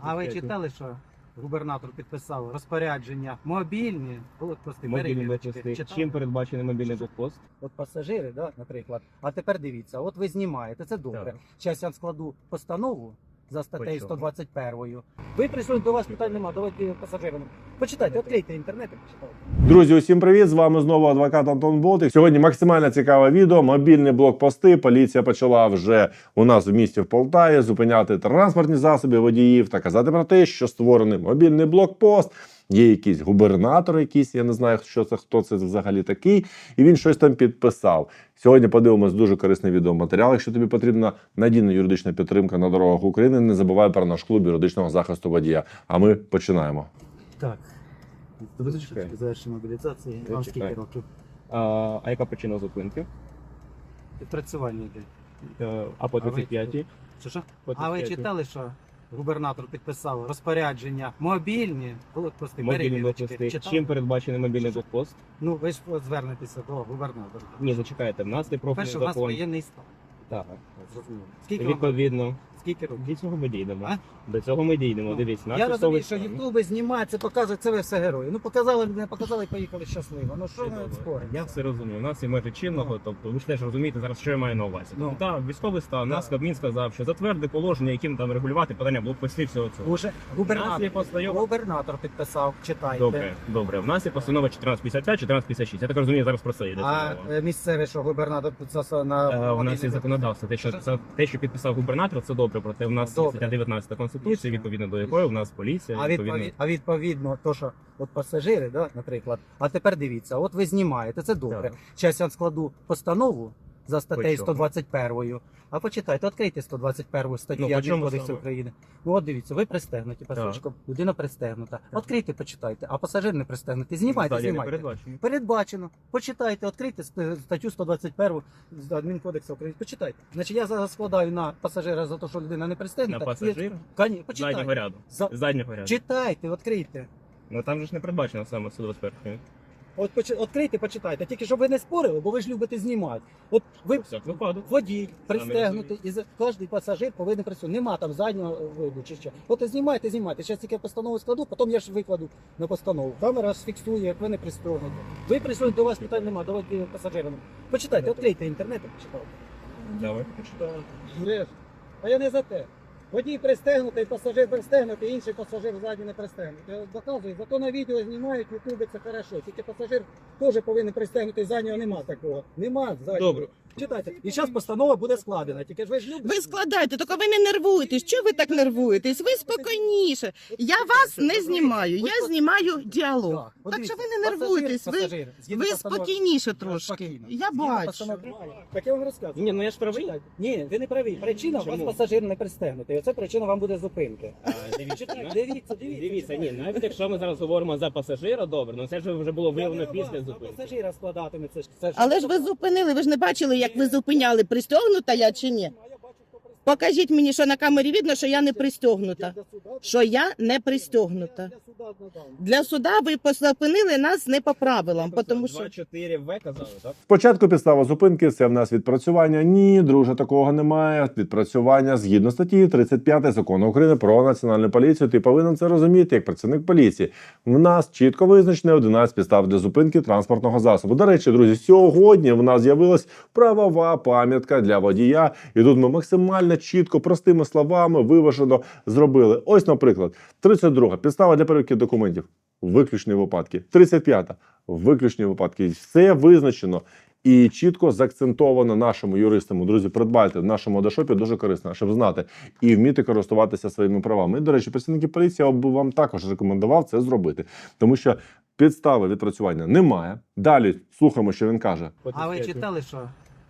А ви читали, що губернатор підписав розпорядження мобільні блокпости? Мобільні блокпости. Читали? Чим передбачений мобільний блокпост? От пасажири, да, наприклад. А тепер дивіться, от ви знімаєте, це добре. Так. Зараз я складу постанову за статтею чому? 121. Ви прийшли до вас питань немає, давайте пасажирам. Почитайте, відкрийте інтернет і почитайте. Друзі, усім привіт! З вами знову адвокат Антон Болтик. Сьогодні максимально цікаве відео. Мобільні блокпости. Поліція почала вже у нас в місті в Полтаві зупиняти транспортні засоби водіїв та казати про те, що створений мобільний блокпост. Є якийсь губернатор, якийсь, я не знаю, що це хто це взагалі такий, і він щось там підписав. Сьогодні подивимось дуже корисний відеоматеріал. Якщо тобі потрібна надійна юридична підтримка на дорогах України, не забувай про наш клуб юридичного захисту водія. А ми починаємо. Так. Завершимо мобілізації. Вам скільки років? А, а яка причина зупинки? Відпрацювання йде. Е, А по А ви- 35-й? Що що? А ви читали, що губернатор підписав розпорядження мобільні блокпости? Мобільні перевірочки? блокпости. Читали? Чим передбачений мобільний блокпост? Ну, ви ж звернетеся до губернатора. Ні, зачекайте, в нас є профільний Перше, у вас закон. воєнний стан. Так. Зрозуміло. Скільки вам Відповідно, Скільки років? до цього ми дійдемо. А? До цього ми дійдемо. Ну, Дивіться, Я розумію, що ютуби знімають, це показують, це ви все герої. Ну показали, не показали, поїхали щасливо. Ну що ми споримо? Я все розумію. У нас є межі чинного, тобто ви ж теж розумієте зараз, що я маю на увазі. Ну. Ну, військовий стан, нас. Кабмін сказав, що затверди положення, яким там регулювати питання блокпостів всього цього. Уже У нас є губернатор, постанова. губернатор підписав, читайте. Добре, добре. В нас є постанова 1455, 1456. Я так розумію, зараз про це йде. А мова. е, місцеве, що губернатор підписав на Е, У нас є мобільний законодавство. Те, що це те, що підписав губернатор, це добре. Проте в нас є Добре. стаття 19 конституції, відповідно до якої у нас поліція. А Відповідно, відповідно, а відповідно, то що от пасажири, да, наприклад. А тепер дивіться, от ви знімаєте, це добре. Так. Зараз я складу постанову за статтею чому? 121. А почитайте, відкрийте 121 статтю Ну, чому Кодексу? України. Ну от дивіться, ви пристегнуті пасажирком, людина пристегнута. Відкрийте, почитайте, а пасажир не пристегнутий. Знімайте, Далі знімайте. передбачено. Передбачено. Почитайте, відкрийте ст- статтю 121 з адмінкодексу України. Почитайте. Значить, я зараз складаю на пасажира за те, що людина не На пристегнута. пасажира Коні, заднього ряду. За... Заднього ряду. Читайте, відкрийте. Ну там же ж не передбачено саме 121. От відкрийте, почитайте. Тільки щоб ви не спорили, бо ви ж любите знімати. От ви Всяк випадок. водій пристегнутий, і за- кожен пасажир повинен працювати. Нема там заднього виду чи що. От і знімайте, знімайте. Зараз тільки постанову складу, потім я ж викладу на постанову. Камера ж фіксує, як ви не пристегнуті. Ви прийшли, до вас питань немає, давайте пасажирам. Почитайте, відкрийте інтернет і почитайте. Давай почитаємо. Греш. А я не за те. Водій пристегнутий, пасажир пристегнутий, інший пасажир ззаді не пристегнутий. Я доказую, зато на відео знімають, в ютубі це хорошо. Тільки пасажир теж повинен пристегнутий, заднього нема такого. Нема заднього. Добре. Читайте. І зараз постанова буде складена. Тільки ж ви ж любите. Ви складайте, тільки ви не нервуєтесь. Чого ви так нервуєтесь? Ви спокійніше. Я вас не знімаю, я знімаю діалог. Так, Так що ви не нервуйтесь, ви, ви спокійніше трошки. Я бачу. Так я вам розказую. Ні, ну я ж правий. Ні, ви не праві. Причина у вас пасажир не пристегнутий. Оце причина вам буде зупинки. А, Дивіться, Читайте, Дивіться, дивіться. Дивіться, ні, навіть якщо ми зараз говоримо за пасажира, добре, ну це ж вже було виявлено після зупинки. Пасажира складатиме це ж. Це ж Але ж ви зупинили, ви ж не бачили, як ви зупиняли, пристегнута я чи ні? Покажіть мені, що на камері видно, що я не пристегнута. Суда- Що я не пристегнута. Для суда. Для суда ви зупинили нас не по правилам, тому що 2-4 В казали, так? Спочатку підстава зупинки це в нас відпрацювання. Ні, друже, такого немає. Відпрацювання згідно статті 35 закону України про національну поліцію. Ти повинен це розуміти як працівник поліції. В нас чітко визначено 11 підстав для зупинки транспортного засобу. До речі, друзі, сьогодні в нас з'явилась правова пам'ятка для водія, і тут ми максимально чітко, простими словами, виважено зробили. Ось, наприклад, 32 підстава для перевірки документів. Виключні випадки. 35-та виключні випадки. Все визначено і чітко заакцентовано нашому юристам. Друзі, придбайте в нашому адашопі дуже корисно, щоб знати і вміти користуватися своїми правами. І, до речі, працівники поліції я б вам також рекомендував це зробити, тому що підстави відпрацювання немає. Далі слухаємо, що він каже. А ви читали, що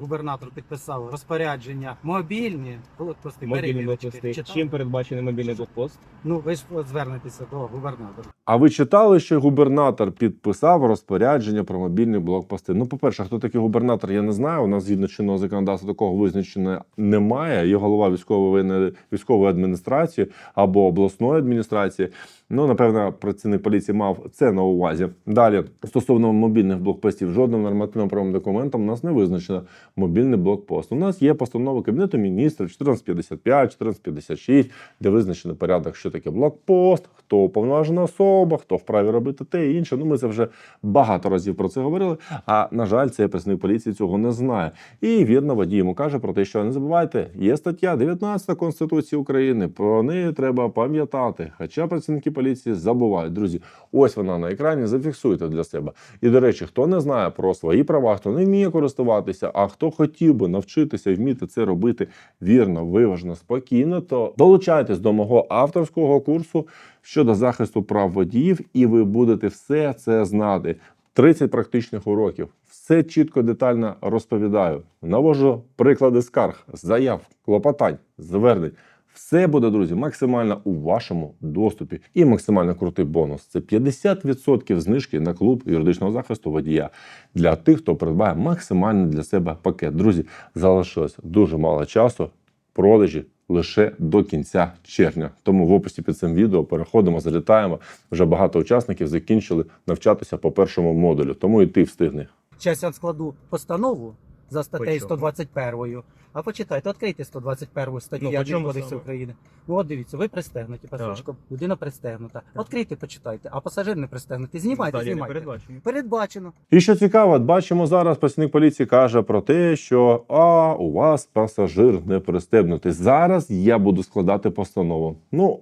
губернатор підписав розпорядження мобільні блокпости? Мобільні блокпости. Читали? Чим передбачений мобільний блокпост? Ну ви ж звернетеся до губернатора. А ви читали, що губернатор підписав розпорядження про мобільні блокпости? Ну, по-перше, хто такий губернатор, я не знаю. У нас згідно чинного законодавства такого визначення немає. Є голова військової військової адміністрації або обласної адміністрації. Ну, напевно, працівник поліції мав це на увазі. Далі, стосовно мобільних блокпостів, жодним нормативно правовим документом у нас не визначено. мобільний блокпост. У нас є постанова Кабінету міністрів 1455, 1456, де визначено порядок, що таке блокпост, хто уповноважена особа, хто вправі робити те і інше. Ну, ми це вже багато разів про це говорили. А на жаль, цей працівник поліції цього не знає. І вірно водій йому каже про те, що не забувайте, є стаття 19 Конституції України. Про неї треба пам'ятати. Хоча працівники поліції забувають. Друзі, ось вона на екрані. Зафіксуйте для себе. І до речі, хто не знає про свої права, хто не вміє користуватися, а хто хотів би навчитися і вміти це робити вірно, виважно, спокійно, то долучайтесь до мого авторського курсу щодо захисту прав водіїв, і ви будете все це знати. 30 практичних уроків. Все чітко, детально розповідаю. Навожу приклади скарг, заяв, клопотань, звернень. Все буде, друзі, максимально у вашому доступі. І максимально крутий бонус це 50% знижки на клуб юридичного захисту водія для тих, хто придбає максимальний для себе пакет. Друзі, залишилось дуже мало часу. Продажі лише до кінця червня. Тому в описі під цим відео переходимо, залітаємо. Вже багато учасників закінчили навчатися по першому модулю, тому і ти встигни. Зараз я складу постанову за статтею чому? 121. А почитайте, відкрийте 121 статтю Ну, чому кодексу? України. Ну, от дивіться, ви пристегнуті пасочком, людина пристегнута. Відкрийте, почитайте, а пасажир не пристегнутий. Знімайте, Далі знімайте. передбачено. Передбачено. І що цікаво, бачимо зараз, працівник поліції каже про те, що а у вас пасажир не пристебнутий. Зараз я буду складати постанову. Ну,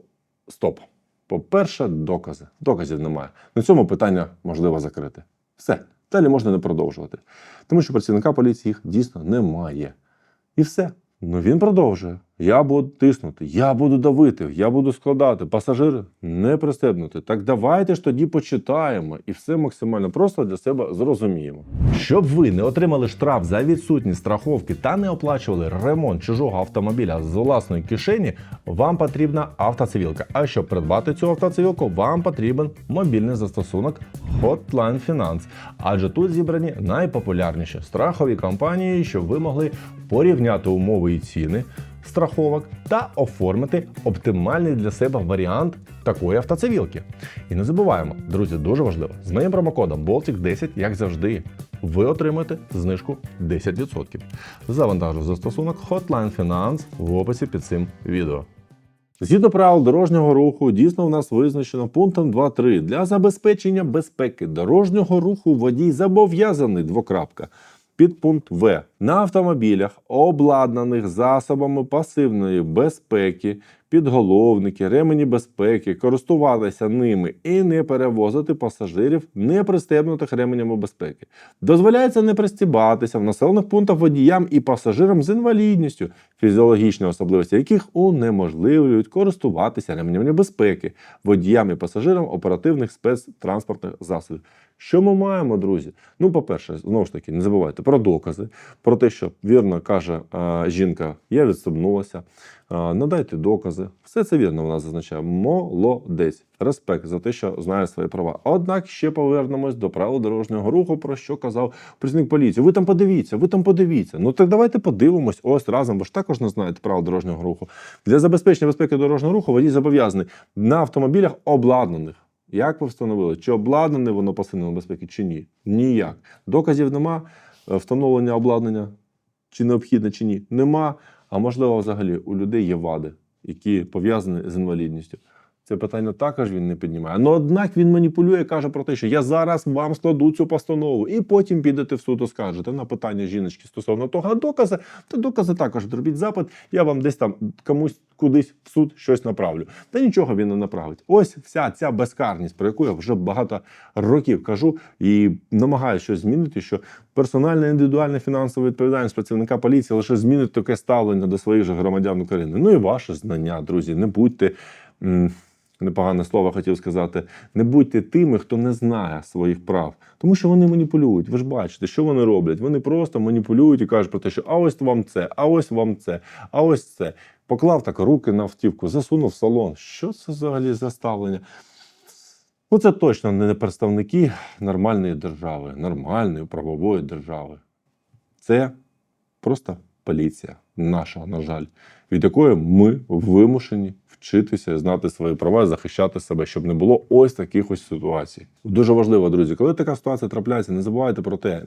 стоп. По-перше, докази. Доказів немає. На цьому питання можливо закрити. Все. Далі можна не продовжувати. Тому що працівника поліції їх дійсно немає. І все. Ну він продовжує. Я буду тиснути, я буду давити, я буду складати. Пасажири не пристебнути. Так давайте ж тоді почитаємо і все максимально просто для себе зрозуміємо. Щоб ви не отримали штраф за відсутність страховки та не оплачували ремонт чужого автомобіля з власної кишені, вам потрібна автоцивілка. А щоб придбати цю автоцивілку, вам потрібен мобільний застосунок Hotline Finance. Адже тут зібрані найпопулярніші страхові компанії, щоб ви могли порівняти умови і ціни страховок та оформити оптимальний для себе варіант такої автоцивілки. І не забуваємо, друзі, дуже важливо, з моїм промокодом Baltic 10, як завжди, ви отримаєте знижку 10%. Завантажу застосунок Hotline Finance в описі під цим відео. Згідно правил дорожнього руху, дійсно в нас визначено пунктом 2.3. Для забезпечення безпеки дорожнього руху водій зобов'язаний двокрапка. Підпункт В. На автомобілях, обладнаних засобами пасивної безпеки, підголовники, ремені безпеки, користуватися ними і не перевозити пасажирів, не пристебнутих ременями безпеки. Дозволяється не пристібатися в населених пунктах водіям і пасажирам з інвалідністю, фізіологічні особливості яких унеможливлюють користуватися ременями безпеки водіям і пасажирам оперативних спецтранспортних засобів. Що ми маємо, друзі? Ну, по-перше, знову ж таки, не забувайте про докази, про те, що вірно каже а, жінка, я відстебнулася. А, надайте докази. Все це вірно вона зазначає. Молодець. Респект за те, що знає свої права. Однак ще повернемось до правил дорожнього руху, про що казав працівник поліції. Ви там подивіться, ви там подивіться. Ну так давайте подивимось ось разом, бо ж також не знаєте правил дорожнього руху. Для забезпечення безпеки дорожнього руху водій зобов'язаний на автомобілях обладнаних. Як ви встановили, чи обладнане воно пасивної безпеки, чи ні? Ніяк. Доказів нема. Е, Встановлення обладнання чи необхідне, чи ні? Нема. А можливо, взагалі у людей є вади, які пов'язані з інвалідністю. Це питання також він не піднімає. Ну однак він маніпулює, каже про те, що я зараз вам складу цю постанову, і потім підете в суд оскаржите на питання жіночки стосовно того, а докази, то докази також зробіть запит. Я вам десь там комусь кудись в суд щось направлю. Та нічого він не направить. Ось вся ця безкарність, про яку я вже багато років кажу і намагаюся щось змінити, що персональна індивідуальна фінансова відповідальність працівника поліції лише змінить таке ставлення до своїх же громадян України. Ну і ваше знання, друзі. Не будьте. Непогане слово хотів сказати. Не будьте тими, хто не знає своїх прав, тому що вони маніпулюють. Ви ж бачите, що вони роблять. Вони просто маніпулюють і кажуть про те, що а ось вам це, а ось вам це, а ось це. Поклав так руки на автівку, засунув салон. Що це взагалі за ставлення? Ну, це точно не представники нормальної держави, нормальної правової держави. Це просто поліція, наша, на жаль, від якої ми вимушені вчитися знати свої права, захищати себе, щоб не було ось таких ось ситуацій. Дуже важливо, друзі, коли така ситуація трапляється, не забувайте про те.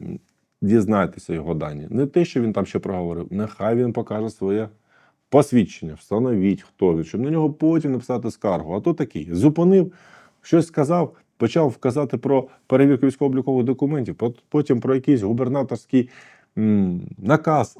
дізнайтеся його дані. Не те, що він там ще проговорив, нехай він покаже своє посвідчення, встановіть, хто він, щоб на нього потім написати скаргу. А то такий зупинив, щось сказав, почав вказати про перевірку військово-облікових документів, пот- потім про якийсь губернаторський наказ,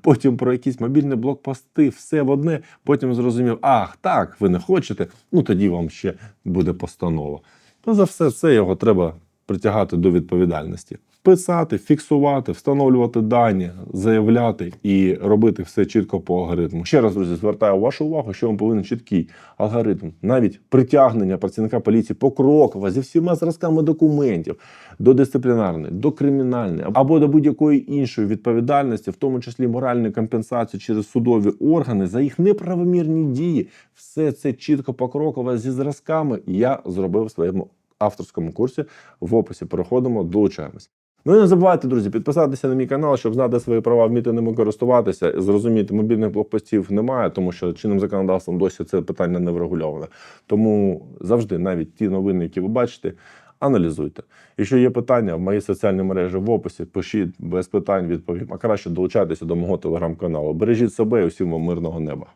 потім про якісь мобільні блокпости, все в одне. Потім зрозумів, ах, так, ви не хочете, ну тоді вам ще буде постанова. Ну, за все це його треба притягати до відповідальності. Писати, фіксувати, встановлювати дані, заявляти і робити все чітко по алгоритму. Ще раз, друзі, звертаю вашу увагу, що вам повинен чіткий алгоритм, навіть притягнення працівника поліції покроково зі всіма зразками документів до дисциплінарної, до кримінальної або до будь-якої іншої відповідальності, в тому числі моральної компенсації через судові органи за їх неправомірні дії. Все це чітко покроково зі зразками я зробив в своєму авторському курсі. В описі переходимо, долучаємось. Ну і не забувайте, друзі, підписатися на мій канал, щоб знати свої права, вміти ними користуватися. Зрозуміти, мобільних блокпостів немає, тому що чинним законодавством досі це питання не врегульоване. Тому завжди, навіть ті новини, які ви бачите, аналізуйте. Якщо є питання в моїй соціальній мережі в описі, пишіть без питань, відповім. А краще долучайтеся до мого телеграм-каналу. Бережіть себе і усім вам мирного неба.